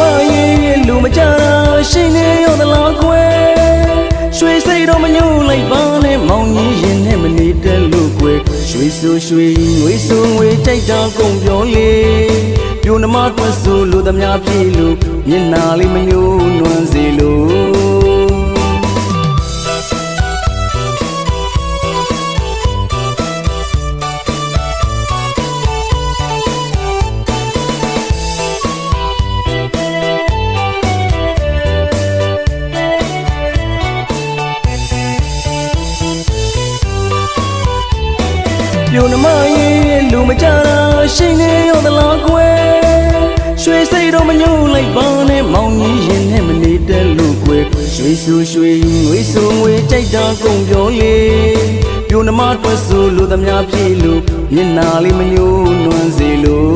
မရဲ့လူမကြတာရှိနေရောသလားကွယ်ရွှေစိတ်တော့မညှို့လိုက်ပါနဲ့မောင်ကြီးရင်နဲ့မနေတဲ့လို့ကွယ်ရွှေဆိုရွှေငွေဆိုငွေကြိုက်တာကုန်ပြောလေပြိုနှမတွက်ဆိုလူသမားပြေလို့မျက်နာလေးမညှို့နွမ်းစေလို့ ပြိုနှမရဲ့လူမကြတာရှိနေရောသလားကွယ်ရွှေစိတ်တော့မညှို့လိုက်ပါနဲ့မောင်ကြီးရင်နဲ့မနေတဲ့လို့ကွယ်ရွှေဆိုရွှေငွေဆိုငွေကြိုက်တာကုန်ပြောလေပြိုနှမတွက်ဆိုလူသမားပြေလို့မျက်နာလေးမညှို့နွမ်းစေလို့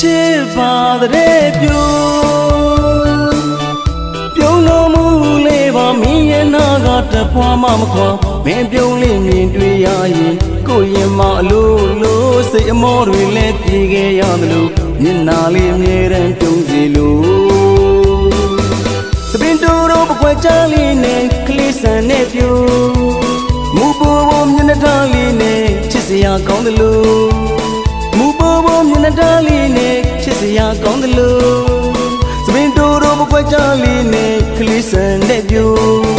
ချစ်ပါတဲ့ပြိုပြုံး တဖွာမှမခွာမင်းပြုံးလေးမြင်တွေ့ရရင်ကိုယ်ရင်မအလိုလိုစိတ်အမောတွေလည်းပြေခဲ့ရသလိုမျက်နာလေးအမြဲတမ်းပြုံးစီလို့စပင်တိုးတော့ပကွက်ချလေးနဲ့ကလေးဆန်နဲ့ပြူမူပေါ်ပေါ်မျက်နှာထားလေးနဲ့ချစ်စရာကောင်းသလိုမူပေါ်ပေါ်မျက်နှာထားလေးနဲ့ချစ်စရာကောင်းသလိုစပင်တိုးတော့မကွက်ကြလေးနဲ့ကလေးဆန်တဲ့ပြို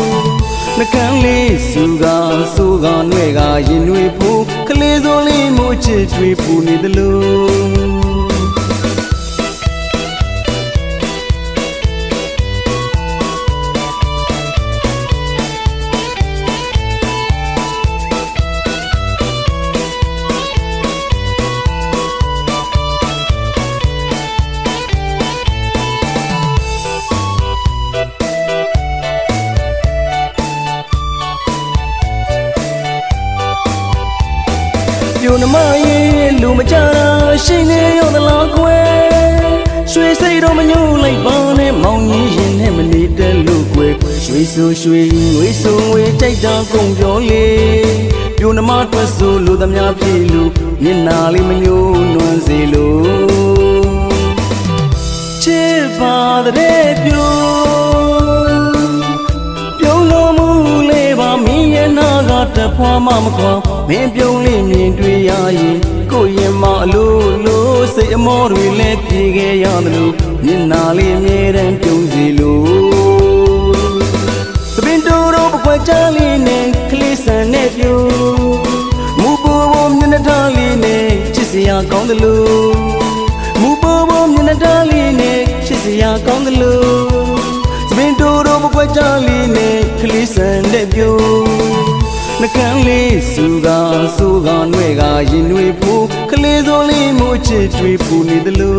နှကန်းလေးစုကစူကနွဲ့ကရင်တွေဖို့ကလေးစိုးလေးမို့ချစ်တွေပူနေသလို ပြိုနှမရဲ့လူမကြတာရှိနေရောသလားကွယ်ရွှေစိတ်တော့မညှို့လိုက်ပါနဲ့မောင်ကြီးရင်နဲ့မနေတဲ့လို့ကွယ်ရွှေဆိုရွှေငွေဆိုငွေကြိုက်တာကုန်ပြောလေပြိုနှမတွက်ဆိုလူသမားပြေလို့မျက်နာလေးမညှို့နွမ်းစေလို့ချစ်ပါတဲ့ပြိုပြုံး ကတဖွာမှမခွာမင်းပြုံးလေးမြင်တွေ့ရရင်ကိုယ်ရင်မအလိုလိုစိတ်အမောတွေလည်းပြေခဲ့ရသလိုမျက်နာလေးအမြဲတမ်းပြုံးစီလို့စပင်တိုးတော့ပကွက်ချလေးနဲ့ကလေးဆန်နဲ့ပြူမူပေါ်ပေါ်မျက်နှာထားလေးနဲ့ချစ်စရာကောင်းသလိုမူပေါ်ပေါ်မျက်နှာထားလေးနဲ့ချစ်စရာကောင်းသလိုစပင်တိုးတော့မကွက်ကြလေးနဲ့ကလေးဆန်တဲ့ပြို နှကန်းလေးစူကစူကနွဲ့ကရင်တွေဖို့ကလေးစိုးလေးမို့ချစ်တွေပူနေသလို